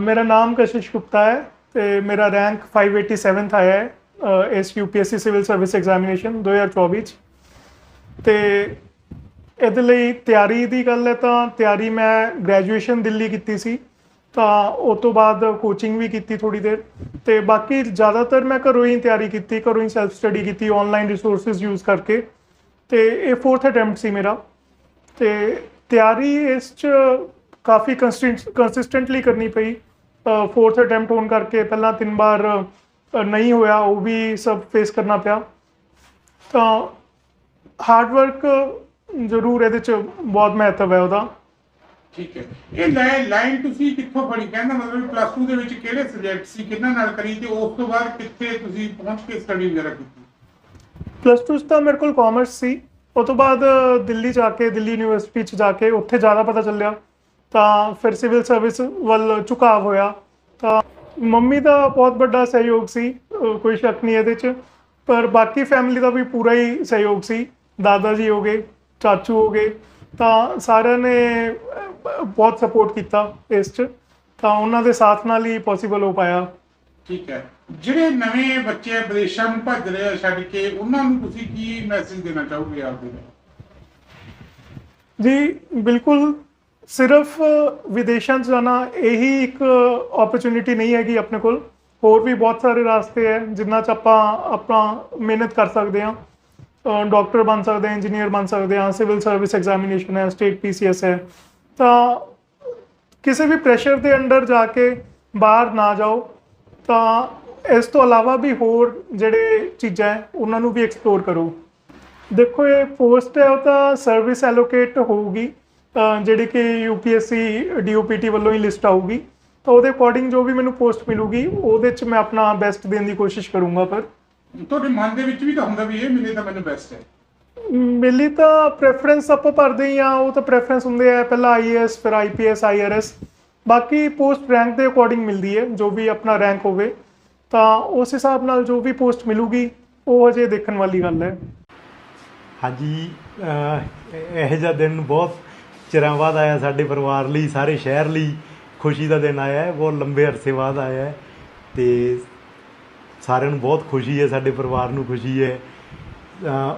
ਮੇਰਾ ਨਾਮ ਕਸ਼ਿਸ਼ ਗੁਪਤਾ ਹੈ ਤੇ ਮੇਰਾ ਰੈਂਕ 587th ਆਇਆ ਹੈ ਅ, ਇਸ UPSC ਸਿਵਲ ਸਰਵਿਸ ਐਗਜ਼ਾਮੀਨੇਸ਼ਨ 2024 ਚ। ਤੇ ਇਹਦੇ ਲਈ ਤਿਆਰੀ ਦੀ ਗੱਲ ਹੈ ਤਾਂ ਤਿਆਰੀ ਮੈਂ ਗ੍ਰੈਜੂਏਸ਼ਨ ਦਿੱਲੀ ਕੀਤੀ ਸੀ ਤਾਂ ਉਸ ਤੋਂ ਬਾਅਦ ਕੋਚਿੰਗ ਵੀ ਕੀਤੀ ਥੋੜੀ ਦੇਰ। ਤੇ ਬਾਕੀ ਜ਼ਿਆਦਾਤਰ ਮੈਂ ਘਰੋਂ ਹੀ ਤਿਆਰੀ ਕੀਤੀ ਘਰੋਂ ਹੀ ਸੈਲਫ ਸਟੱਡੀ ਕੀਤੀ ਆਨਲਾਈਨ ਰਿਸੋਰਸਸ ਯੂਜ਼ ਕਰਕੇ। ਤੇ ਇਹ ਫੋਰਥ ਅਟੈਂਪਟ ਸੀ ਮੇਰਾ। ਤੇ ਤਿਆਰੀ ਇਸ ਚ ਕਾਫੀ ਕੰਸਿਸਟੈਂਟਲੀ ਕਰਨੀ ਪਈ। ਫੋਰਥ ਅਟੈਂਪਟ ਹੋਣ ਕਰਕੇ ਪਹਿਲਾਂ ਤਿੰਨ ਵਾਰ ਨਹੀਂ ਹੋਇਆ ਉਹ ਵੀ ਸਭ ਫੇਸ ਕਰਨਾ ਪਿਆ। ਤਾਂ ਹਾਰਡ ਵਰਕ ਜ਼ਰੂਰ ਇਹਦੇ ਚ ਬਹੁਤ ਮਹੱਤਵ ਹੈ ਉਹਦਾ। ਠੀਕ ਹੈ। ਇਹ ਲਾਈਨ ਲਾਈਨ ਤੁਸੀਂ ਕਿੱਥੋਂ ਫੜੀ? ਕਹਿੰਦਾ ਮਤਲਬ ਪਲੱਸ 2 ਦੇ ਵਿੱਚ ਕਿਹੜੇ ਸਬਜੈਕਟ ਸੀ? ਕਿੰਨਾ ਨਾਲ ਕਰੀ? ਤੇ ਉਸ ਤੋਂ ਬਾਅਦ ਕਿੱਥੇ ਤੁਸੀਂ ਪਹੁੰਚ ਕੇ ਸਟੱਡੀ ਵਗੈਰਾ ਕੀਤੀ? ਪਲੱਸ 2 ਚ ਤਾਂ ਮੇਰੇ ਕੋਲ ਕਾਮਰਸ ਸੀ। ਉਸ ਤੋਂ ਬਾਅਦ ਦਿੱਲੀ ਜਾ ਕੇ ਦਿੱਲੀ ਯੂਨੀਵਰਸਿਟੀ ਚ ਜਾ ਕੇ ਉੱਥੇ ਜ਼ਿਆਦਾ ਪਤਾ ਚੱਲਿਆ। ਤਾਂ ਫਿਰ ਸਿਵਲ ਸਰਵਿਸ ਵੱਲ ਝੁਕਾਅ ਹੋਇਆ। ਤਾਂ ਮੰਮੀ ਦਾ ਬਹੁਤ ਵੱਡਾ ਸਹਿਯੋਗ ਸੀ ਕੋਈ ਸ਼ੱਕ ਨਹੀਂ ਇਹਦੇ ਚ। ਪਰ ਬਾਕੀ ਫੈਮਿਲੀ ਦਾ ਵੀ ਪੂਰਾ ਹੀ ਸਹਿਯੋਗ ਸੀ। ਦਾਦਾ ਜੀ ਹੋ ਗਏ ਚਾਚੂ ਹੋ ਗਏ ਤਾਂ ਸਾਰਿਆਂ ਨੇ ਬਹੁਤ ਸਪੋਰਟ ਕੀਤਾ ਇਸ ਚ। ਤਾਂ ਉਹਨਾਂ ਦੇ ਸਾਥ ਨਾਲ ਹੀ ਪੋਸੀਬਲ ਹੋ ਪਾਇਆ। ਠੀਕ ਹੈ। ਜਿਹੜੇ ਨਵੇਂ ਬੱਚੇ ਵਿਦੇਸ਼ਾਂ ਨੂੰ ਭੱਜ ਰਹੇ ਆ ਛੱਡ ਕੇ ਉਹਨਾਂ ਨੂੰ ਤੁਸੀਂ ਕੀ ਮੈਸੇਜ ਦੇਣਾ ਚਾਹੋਗੇ ਆਪਦੇ ਜੀ ਬਿਲਕੁਲ ਸਿਰਫ ਵਿਦੇਸ਼ਾਂ 'ਚ ਜਾਣਾ ਇਹੀ ਇੱਕ ਓਪਰਚੁਨਿਟੀ ਨਹੀਂ ਹੈਗੀ ਆਪਣੇ ਕੋਲ। ਹੋਰ ਵੀ ਬਹੁਤ ਸਾਰੇ ਰਾਸਤੇ ਹੈ ਜਿੰਨਾ 'ਚ ਆਪਾਂ ਆਪਣਾ ਮਿਹਨਤ ਕਰ ਸਕਦੇ ਹਾਂ। ਡਾਕਟਰ ਬਣ ਸਕਦੇ ਹਾਂ ਇੰਜੀਨੀਅਰ ਬਣ ਸਕਦੇ ਹਾਂ ਸਿਵਲ ਸਰਵਿਸ ਐਗਜ਼ਾਮੀਨੇਸ਼ਨ ਹੈ ਸਟੇਟ ਪੀਸੀਐਸ ਹੈ। ਤਾਂ ਕਿਸੇ ਵੀ ਪ੍ਰੈਸ਼ਰ ਦੇ ਅੰਡਰ ਜਾ ਕੇ ਬਾਹਰ ਨਾ ਜਾਓ। ਤਾਂ ਇਸ ਤੋਂ ਇਲਾਵਾ ਵੀ ਹੋਰ ਜਿਹੜੇ ਚੀਜ਼ਾਂ ਹੈ, ਉਹਨਾਂ ਨੂੰ ਵੀ ਐਕਸਪਲੋਰ ਕਰੋ। ਦੇਖੋ, ਇਹ ਪੋਸਟ ਹੈ, ਉਹ ਤਾਂ ਸਰਵਿਸ ਐਲੋਕੇਟ ਹੋਊਗੀ। ਜਿਹੜੀ ਕਿ ਯੂਪੀਐਸਸੀ ਡੀਓਪੀਟੀ ਵੱਲੋਂ ਹੀ ਲਿਸਟ ਆਊਗੀ। ਤਾਂ ਉਹਦੇ ਅਕੋਰਡਿੰਗ ਜੋ ਵੀ ਮੈਨੂੰ ਪੋਸਟ ਮਿਲੂਗੀ ਉਹਦੇ 'ਚ ਮੈਂ ਆਪਣਾ ਬੈਸਟ ਦੇਣ ਦੀ ਕੋਸ਼ਿਸ਼ ਕਰੂੰਗਾ ਪਰ। ਤੁਹਾਡੇ ਮਨ ਦੇ ਵਿੱਚ ਵੀ ਤਾਂ ਹੁੰਦਾ ਵੀ ਇਹ ਮਿਲੇ ਤਾਂ ਮੈਨੂੰ ਬੈਸਟ ਹੈ। ਮਿਲੀ ਤਾਂ ਪ੍ਰੈਫਰੈਂਸ ਆਪਾਂ ਭਰਦੇ ਹੀ ਆ ਉਹ ਤਾਂ ਪ੍ਰੈਫਰੈਂਸ ਹੁੰਦੇ ਆ ਪਹਿਲਾਂ ਆਈਏਐਸ ਫਿਰ ਆਈਪੀਐਸ ਆਈਆਰਐਸ ਬਾਕੀ ਪੋਸਟ ਰੈਂਕ ਦੇ ਅਕੋਰਡਿੰਗ ਮਿਲਦੀ ਹੈ ਜੋ ਵੀ ਆਪਣਾ ਰੈਂਕ ਹੋਵੇ। ਤਾਂ ਉਸ ਹਿਸਾਬ ਨਾਲ ਜੋ ਵੀ ਪੋਸਟ ਮਿਲੂਗੀ ਉਹ ਅਜੇ ਦੇਖਣ ਵਾਲੀ ਗੱਲ ਹੈ। ਹਾਂਜੀ ਇਹੋ ਜਿਹਾ ਦਿਨ ਬਹੁਤ ਚਿਰਾਂ ਬਾਅਦ ਆਇਆ ਸਾਡੇ ਪਰਿਵਾਰ ਲਈ, ਸਾਰੇ ਸ਼ਹਿਰ ਲਈ, ਖੁਸ਼ੀ ਦਾ ਦਿਨ ਆਇਆ ਹੈ, ਬਹੁਤ ਲੰਬੇ ਅਰਸੇ ਬਾਅਦ ਆਇਆ ਹੈ ਤੇ ਸਾਰਿਆਂ ਨੂੰ ਬਹੁਤ ਖੁਸ਼ੀ ਹੈ, ਸਾਡੇ ਪਰਿਵਾਰ ਨੂੰ ਖੁਸ਼ੀ ਹੈ।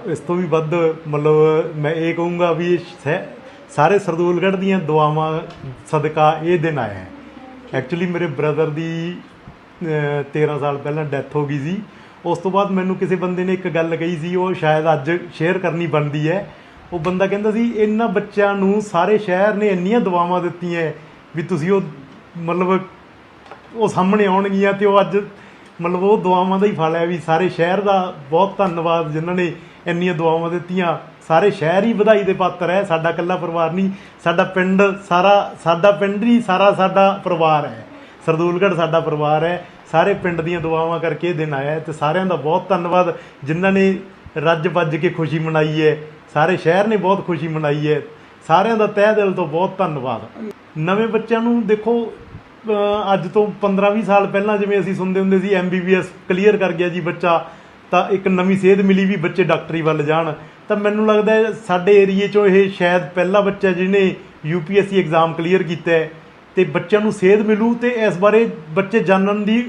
ਇਸ ਤੋਂ ਵੀ ਵੱਧ ਮਤਲਬ ਮੈਂ ਇਹ ਕਹੂੰਗਾ ਵੀ ਇਹ ਸਾਰੇ ਸਰਦੂਲਗੜ੍ਹ ਦੀਆਂ ਦੁਆਵਾਂ, ਸਦਕਾ ਇਹ ਦਿਨ ਆਇਆ ਹੈ। ਐਕਚੁਅਲੀ ਮੇਰੇ ਬ੍ਰਦਰ ਦੀ, ਅਹ 13 ਸਾਲ ਪਹਿਲਾਂ ਡੈਥ ਹੋ ਗਈ ਸੀ। ਉਸ ਤੋਂ ਬਾਅਦ ਮੈਨੂੰ ਕਿਸੇ ਬੰਦੇ ਨੇ ਇੱਕ ਗੱਲ ਕਹੀ ਸੀ, ਉਹ ਸ਼ਾਇਦ ਅੱਜ ਸ਼ੇਅਰ ਕਰਨੀ ਬਣਦੀ ਹੈ। ਉਹ ਬੰਦਾ ਕਹਿੰਦਾ ਸੀ, ਇਹਨਾਂ ਬੱਚਿਆਂ ਨੂੰ ਸਾਰੇ ਸ਼ਹਿਰ ਨੇ ਇੰਨੀਆਂ ਦੁਆਵਾਂ ਦਿੱਤੀਆਂ ਵੀ ਤੁਸੀਂ ਉਹ ਮਤਲਬ ਉਹ ਸਾਹਮਣੇ ਆਉਣਗੀਆਂ ਤੇ ਉਹ ਅੱਜ ਮਤਲਬ ਉਹ ਦੁਆਵਾਂ ਦਾ ਹੀ ਫਲ ਹੈ ਵੀ ਸਾਰੇ ਸ਼ਹਿਰ ਦਾ ਬਹੁਤ ਧੰਨਵਾਦ ਜਿਨ੍ਹਾਂ ਨੇ ਇੰਨੀਆਂ ਦੁਆਵਾਂ ਦਿੱਤੀਆਂ। ਸਾਰੇ ਸ਼ਹਿਰ ਹੀ ਵਧਾਈ ਦੇ ਪਾਤਰ ਹੈ, ਸਾਡਾ ਇਕੱਲਾ ਪਰਿਵਾਰ ਨਹੀਂ, ਸਾਡਾ ਪਿੰਡ ਸਾਰਾ, ਸਾਡਾ ਪਿੰਡ ਹੀ ਸਾਰਾ ਸਾਡਾ ਪਰਿਵਾਰ ਹੈ। ਸਰਦੂਲਗੜ੍ਹ ਸਾਡਾ ਪਰਿਵਾਰ ਹੈ, ਸਾਰੇ ਪਿੰਡ ਦੀਆਂ ਦੁਆਵਾਂ ਕਰਕੇ ਇਹ ਦਿਨ ਆਇਆ ਹੈ ਤੇ ਸਾਰਿਆਂ ਦਾ ਬਹੁਤ ਧੰਨਵਾਦ ਜਿਨ੍ਹਾਂ ਨੇ ਰੱਜ ਵੱਜ ਕੇ ਖੁਸ਼ੀ ਮਨਾਈ ਹੈ। ਸਾਰੇ ਸ਼ਹਿਰ ਨੇ ਬਹੁਤ ਖੁਸ਼ੀ ਮਨਾਈ ਹੈ। ਸਾਰਿਆਂ ਦਾ ਤਹਿ ਦਿਲ ਤੋਂ ਬਹੁਤ ਧੰਨਵਾਦ। ਨਵੇਂ ਬੱਚਿਆਂ ਨੂੰ ਦੇਖੋ ਅੱਜ ਤੋਂ 15-20 ਸਾਲ ਪਹਿਲਾਂ ਜਿਵੇਂ ਅਸੀਂ ਸੁਣਦੇ ਹੁੰਦੇ ਸੀ ਐਮਬੀਬੀਐਸ ਕਲੀਅਰ ਕਰ ਗਿਆ ਜੀ ਬੱਚਾ, ਤਾਂ ਇੱਕ ਨਵੀਂ ਸੇਧ ਮਿਲੀ ਵੀ ਬੱਚੇ ਡਾਕਟਰੀ ਵੱਲ ਜਾਣ। ਤਾਂ ਮੈਨੂੰ ਲੱਗਦਾ ਹੈ ਸਾਡੇ ਏਰੀਏ 'ਚੋਂ ਇਹ ਸ਼ਾਇਦ ਪਹਿਲਾ ਬੱਚਾ ਜਿਹਨੇ ਯੂਪੀਐਸਸੀ ਐਗਜ਼ਾਮ ਕਲੀਅਰ ਕੀਤਾ ਹੈ, ਤੇ ਬੱਚਿਆਂ ਨੂੰ ਸੇਧ ਮਿਲੂ, ਤੇ ਇਸ ਬਾਰੇ ਬੱਚੇ ਜਾਣਨ ਦੀ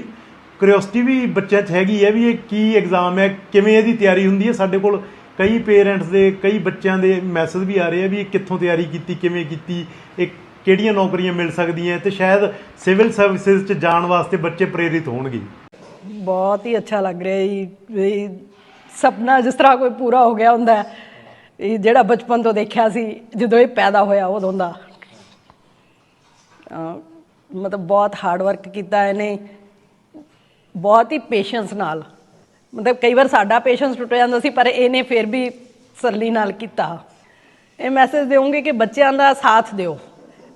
ਕਿਉਰਿਓਸਿਟੀ ਵੀ ਬੱਚਿਆਂ 'ਚ ਹੈਗੀ ਹੈ ਵੀ ਇਹ ਕੀ ਐਗਜ਼ਾਮ ਹੈ, ਕਿਵੇਂ ਇਹਦੀ ਤਿਆਰੀ ਹੁੰਦੀ ਹੈ ਸਾਡੇ ਕੋਲ। ਕਈ ਪੇਰੈਂਟਸ ਦੇ, ਕਈ ਬੱਚਿਆਂ ਦੇ ਮੈਸੇਜ ਵੀ ਆ ਰਹੇ ਆ ਵੀ ਇਹ ਕਿੱਥੋਂ ਤਿਆਰੀ ਕੀਤੀ, ਕਿਵੇਂ ਕੀਤੀ, ਇਹ ਕਿਹੜੀਆਂ ਨੌਕਰੀਆਂ ਮਿਲ ਸਕਦੀਆਂ, ਤੇ ਸ਼ਾਇਦ ਸਿਵਲ ਸਰਵਿਸਿਜ਼ 'ਚ ਜਾਣ ਵਾਸਤੇ ਬੱਚੇ ਪ੍ਰੇਰਿਤ ਹੋਣਗੇ। ਬਹੁਤ ਹੀ ਅੱਛਾ ਲੱਗ ਰਿਹਾ ਜੀ, ਵੀ ਸੁਪਨਾ ਜਿਸ ਤਰ੍ਹਾਂ ਕੋਈ ਪੂਰਾ ਹੋ ਗਿਆ ਹੁੰਦਾ ਹੈ ਇਹ ਜਿਹੜਾ ਬਚਪਨ ਤੋਂ ਦੇਖਿਆ ਸੀ, ਜਦੋਂ ਇਹ ਪੈਦਾ ਹੋਇਆ ਉਦੋਂ ਦਾ। ਮਤਲਬ ਬਹੁਤ ਹਾਰਡ ਵਰਕ ਕੀਤਾ ਇਹਨੇ, ਬਹੁਤ ਹੀ ਪੇਸ਼ੈਂਸ ਨਾਲ। ਮਤਲਬ ਕਈ ਵਾਰ ਸਾਡਾ ਪੇਸ਼ੈਂਸ ਟੁੱਟ ਜਾਂਦਾ ਸੀ ਪਰ ਇਹਨੇ ਫਿਰ ਵੀ ਸਰਲੀ ਨਾਲ ਕੀਤਾ। ਇਹ ਮੈਸੇਜ ਦੇਵਾਂਗੇ ਕਿ ਬੱਚਿਆਂ ਦਾ ਸਾਥ ਦਿਓ।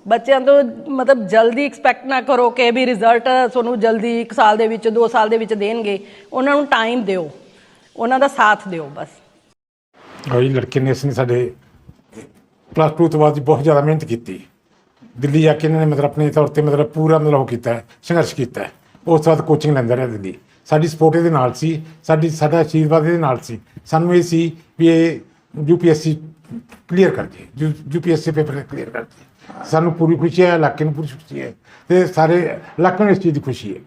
ਬੱਚਿਆਂ ਤੋਂ ਮਤਲਬ ਜਲਦੀ ਐਕਸਪੈਕਟ ਨਾ ਕਰੋ ਕਿ ਵੀ ਰਿਜ਼ਲਟ ਤੁਹਾਨੂੰ ਜਲਦੀ 1 ਸਾਲ ਦੇ ਵਿੱਚ 2 ਸਾਲ ਦੇ ਵਿੱਚ ਦੇਣਗੇ। ਉਹਨਾਂ ਨੂੰ ਟਾਈਮ ਦਿਓ। ਉਹਨਾਂ ਦਾ ਸਾਥ ਦਿਓ ਬਸ। ਔਰ ਲੜਕੇ ਨੇ ਇਸਨੇ ਸਾਡੇ ਪਲੱਸ 2 ਤੋਂ ਬਾਅਦ ਬਹੁਤ ਜ਼ਿਆਦਾ ਮਿਹਨਤ ਕੀਤੀ। ਦਿੱਲੀ ਜਾ ਕੇ ਇਹਨਾਂ ਨੇ ਮਤਲਬ ਆਪਣੇ ਤੌਰ ਤੇ ਮਤਲਬ ਪੂਰਾ ਮਤਲਬ ਉਹ ਕੀਤਾ ਹੈ, ਸੰਘਰਸ਼ ਕੀਤਾ। ਹੈ। ਉਸ ਤੋਂ ਬਾਅਦ ਕੋਚਿੰਗ ਲੈਂਦਾ ਰਿਹਾ ਦਿੱਲੀ। ਸਾਡੀ ਸਪੋਰਟ ਇਹਦੇ ਨਾਲ ਸੀ, ਸਾਡੀ, ਸਾਡਾ ਆਸ਼ੀਰਵਾਦ ਇਹਦੇ ਨਾਲ ਸੀ। ਸਾਨੂੰ ਇਹ ਸੀ ਵੀ ਇਹ ਯੂਪੀਐਸਸੀ ਕਲੀਅਰ ਕਰ ਜੇ ਯੂਪੀਐਸਸੀ ਪੇਪਰ ਕਲੀਅਰ ਕਰ ਜੇ ਸਾਨੂੰ ਪੂਰੀ ਖੁਸ਼ੀ ਹੈ, ਇਲਾਕੇ ਨੂੰ ਪੂਰੀ ਖੁਸ਼ੀ ਹੈ ਤੇ ਸਾਰੇ ਇਲਾਕੇ ਨੂੰ ਇਸ ਚੀਜ਼ ਦੀ ਖੁਸ਼ੀ ਹੈ।